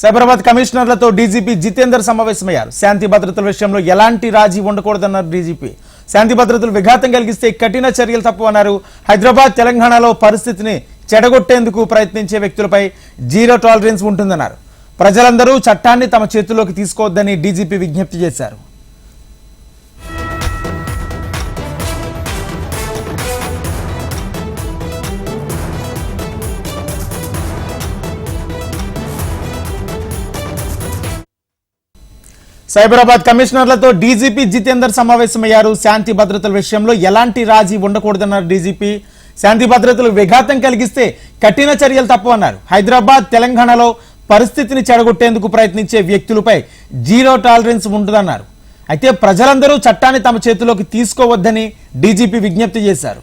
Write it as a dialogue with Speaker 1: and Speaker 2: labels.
Speaker 1: Cyberabad కమిషనర్లతో DGP Jitender సమావేశమయ్యారు. శాంతి భద్రతల విషయంలో ఎలాంటి రాజీ ఉండకూడదన్నారు డీజీపీ. శాంతి భద్రతలు విఘాతం కలిగిస్తే కఠిన చర్యలు తప్పవన్నారు హైదరాబాద్ తెలంగాణలో పరిస్థితిని చెడగొట్టేందుకు ప్రయత్నించే వ్యక్తులపై జీరో టాలరెన్స్ ఉంటుందన్నారు. ప్రజలందరూ చట్టాన్ని తమ చేతుల్లోకి తీసుకోవద్దని డీజీపీ విజ్ఞప్తి చేశారు. సైబరాబాద్ కమిషనర్లతో డీజీపీ జితేందర్ సమావేశమయ్యారు. శాంతి భద్రతల విషయంలో ఎలాంటి రాజీ ఉండకూడదన్నారు డీజీపీ. శాంతి భద్రతలు విఘాతం కలిగిస్తే కఠిన చర్యలు తప్పవన్నారు. హైదరాబాద్ తెలంగాణలో పరిస్థితిని చెడగొట్టేందుకు ప్రయత్నించే వ్యక్తులపై జీరో టాలరెన్స్ ఉంటుందన్నారు. అయితే ప్రజలందరూ చట్టాన్ని తమ చేతిలోకి తీసుకోవద్దని డీజీపీ విజ్ఞప్తి చేశారు.